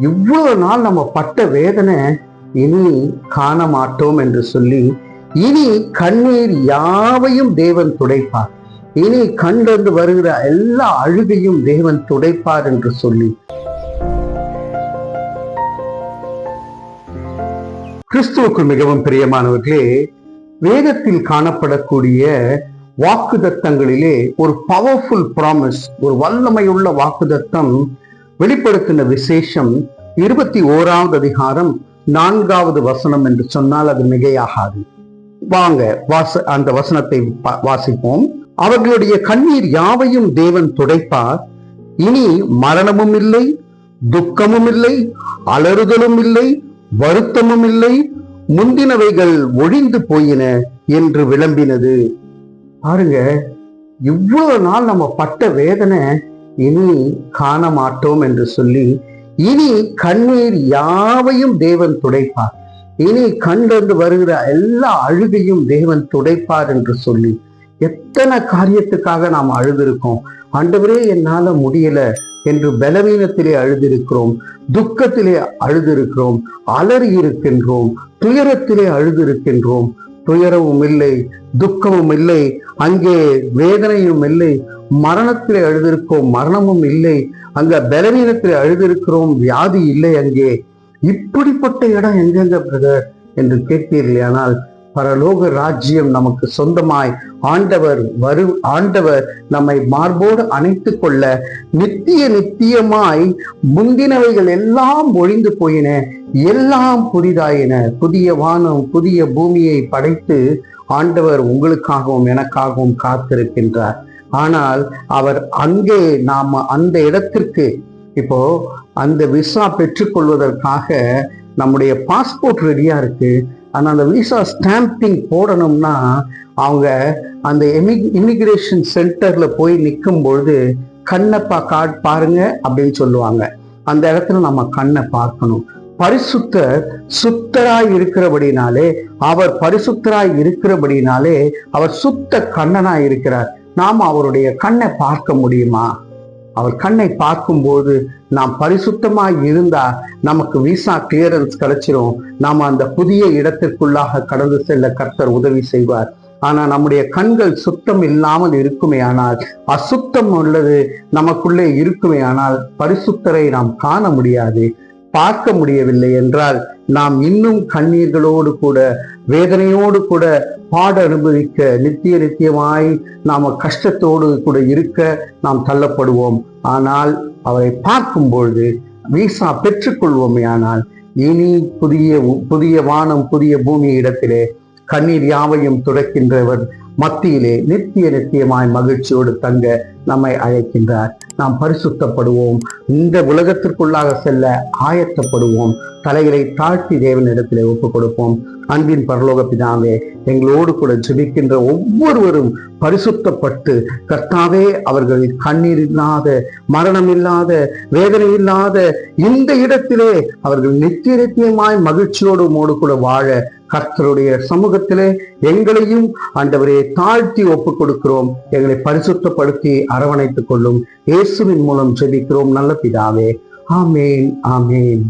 இவ்வளவு நாள் நம்ம பட்ட வேதனை இனி காண மாட்டோம் என்று சொல்லி இனி கண்ணீர் யாவையும் தேவன் துடைப்பார். இனி கண்டிருந்து வருகிற எல்லா அழுகையும் தேவன் துடைப்பார் என்று சொல்லி. கிறிஸ்துவுக்கு மிகவும் பிரியமானவர்களே வேதத்தில் காணப்படக்கூடிய வாக்குதத்தங்களிலே ஒரு பவர்ஃபுல் ப்ராமிஸ் ஒரு வல்லமையுள்ள வாக்குதத்தம் வெளிப்படுத்தின விசேஷம் இருபத்தி ஓராவது அதிகாரம் நான்காவது வசனம் என்று சொன்னால் அது மிகையாகாது. வாங்க வாச அந்த வசனத்தை வாசிப்போம். அவர்களுடைய கண்ணீர் யாவையும் தேவன் துடைப்பார். இனி மரணமும் இல்லை துக்கமும் இல்லை அலறுதலும் இல்லை வருத்தமும் இல்லை முந்தினவைகள் ஒழிந்து போயின என்று விளம்பினது. பாருங்க இவ்வளவு நாள் நம்ம பட்ட வேதனை இனி காண மாட்டோம் என்று சொல்லி இனி கண்ணீர் யாவையும் தேவன் துடைப்பார். இனி கண்டிருந்து வருகிற எல்லா அழுகையும் தேவன் துடைப்பார் என்று சொல்லி எத்தனை காரியத்துக்காக நாம் அழுதிருக்கோம். ஆண்டவரே என்னால முடியல என்று பலவீனத்திலே அழுதிருக்கிறோம் துக்கத்திலே அழுதிருக்கிறோம் அலறி இருக்கின்றோம் துயரத்திலே அழுதிருக்கின்றோம். துயரவும் இல்லை துக்கமும் இல்லை. அங்கே வேதனையும் இல்லை. மரணத்திலே அழுதிருக்கோம். மரணமும் இல்லை. அங்க பலவீனத்தில் அழுதிருக்கிறோம். வியாதி இல்லை அங்கே. இப்படிப்பட்ட இடம் எங்கெங்க பிரதர் என்று கேட்பீர்களேனால் பரலோக ராஜ்யம் நமக்கு சொந்தமாய் ஆண்டவர் வரு ஆண்டவர் நம்மை மார்போடு அணைத்து கொள்ள நித்திய நித்தியமாய் முந்தினவைகள் எல்லாம் ஒழிந்து போயின. எல்லாம் புதிதாயின. புதிய வானம் புதிய பூமியை படைத்து ஆண்டவர் உங்களுக்காகவும் எனக்காகவும் காத்திருக்கின்றார். ஆனால் அவர் அங்கே நாம் அந்த இடத்திற்கு இப்போ அந்த விசா பெற்றுக்கொள்வதற்காக நம்முடைய பாஸ்போர்ட் ரெடியா இருக்கு. ஆனால் அந்த விசா ஸ்டாம்பிங் போடணும்னா அவங்க அந்த எமி இமிகிரேஷன் சென்டர்ல போய் நிற்கும் பொழுது கண்ணப்பா கார்டு பாருங்க அப்படின்னு சொல்லுவாங்க. அந்த இடத்துல நம்ம கண்ணை பார்க்கணும். பரிசுத்தர் சுத்தராய் இருக்கிறபடினாலே அவர் பரிசுத்தராய் இருக்கிறபடினாலே அவர் சுத்த கண்ணனாய் இருக்கிறார். நாம் அவருடைய கண்ணை பார்க்க முடியுமா? அவர் கண்ணை பார்க்கும்போது நாம் பரிசுத்தமாக இருந்தா நமக்கு விசா கிளியரன்ஸ் கிடைச்சிரும். நாம அந்த புதிய இடத்திற்குள்ளாக கடந்து செல்ல கர்த்தர் உதவி செய்வார். ஆனா நம்முடைய கண்கள் சுத்தம் இல்லாமல் இருக்குமே ஆனால் அசுத்தம் உள்ளது நமக்குள்ளே இருக்குமே ஆனால் பரிசுத்தரை நாம் காண முடியாது. பார்க்க முடியவில்லை என்றால் நாம் இன்னும் கண்ணீர்களோடு கூட வேதனையோடு கூட பாட அனுபவிக்க நித்திய நித்தியமாய் நாம் கஷ்டத்தோடு கூட இருக்க நாம் தள்ளப்படுவோம். ஆனால் அவரை பார்க்கும் பொழுது வீசா பெற்றுக்கொள்வோமே ஆனால் இனி புதிய புதிய வானம் புதிய பூமி இடத்திலே கண்ணீர் யாவையும் துடைக்கின்றவர் மத்தியிலே நித்திய நித்தியமாய் மகிழ்ச்சியோடு தங்க நம்மை அழைக்கின்றார். நாம் பரிசுத்தப்படுவோம். இந்த உலகத்திற்குள்ளாக செல்ல ஆயத்தப்படுவோம். தலைகளை தாழ்த்தி தேவனிடத்திலே ஒப்புக் கொடுப்போம். அன்பின் பரலோக பிதாவே எங்களோடு கூட ஜெபிக்கின்ற ஒவ்வொருவரும் பரிசுத்தப்பட்டு கர்த்தாவே அவர்கள் கண்ணீர் இல்லாத மரணம் இல்லாத வேதனை இல்லாத இந்த இடத்திலே அவர்கள் நித்திய நித்தியமாய் மகிழ்ச்சியோடு மோடு கூட வாழ கர்த்தருடைய சமூகத்திலே எங்களையும் ஆண்டவரே தாழ்த்தி ஒப்புக் கொடுக்கிறோம் எங்களை பரிசுத்தப்படுத்தி அரவணைத்துக் கொள்ளும் இயேசுவின் மூலம் செபிக்கிறோம் நல்ல பிதாவே. ஆமேன் ஆமேன்.